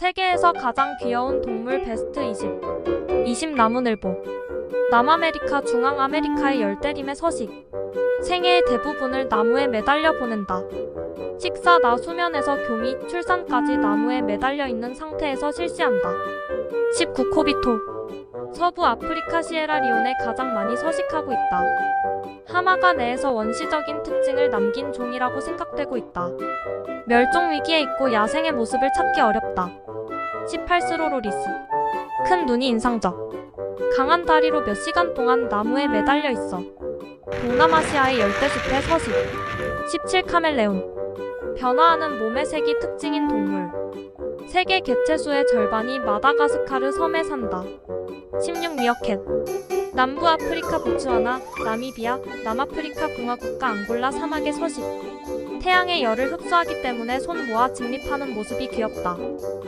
세계에서 가장 귀여운 동물 베스트 20. 20 나무늘보. 남아메리카 중앙아메리카의 열대림의 서식. 생애의 대부분을 나무에 매달려 보낸다. 식사 나 수면에서 교미, 출산까지 나무에 매달려 있는 상태에서 실시한다. 19 코비토. 서부 아프리카 시에라리온에 가장 많이 서식하고 있다. 하마가 내에서 원시적인 특징을 남긴 종이라고 생각되고 있다. 멸종 위기에 있고 야생의 모습을 찾기 어렵다. 18 스로로리스. 큰 눈이 인상적. 강한 다리로 몇 시간 동안 나무에 매달려 있어. 동남아시아의 열대숲의 서식. 17 카멜레온. 변화하는 몸의 색이 특징인 동물. 세계 개체수의 절반이 마다가스카르 섬에 산다. 16 미어캣. 남부 아프리카 보츠와나, 나미비아, 남아프리카 공화국과 앙골라 사막의 서식. 태양의 열을 흡수하기 때문에 손 모아 직립하는 모습이 귀엽다.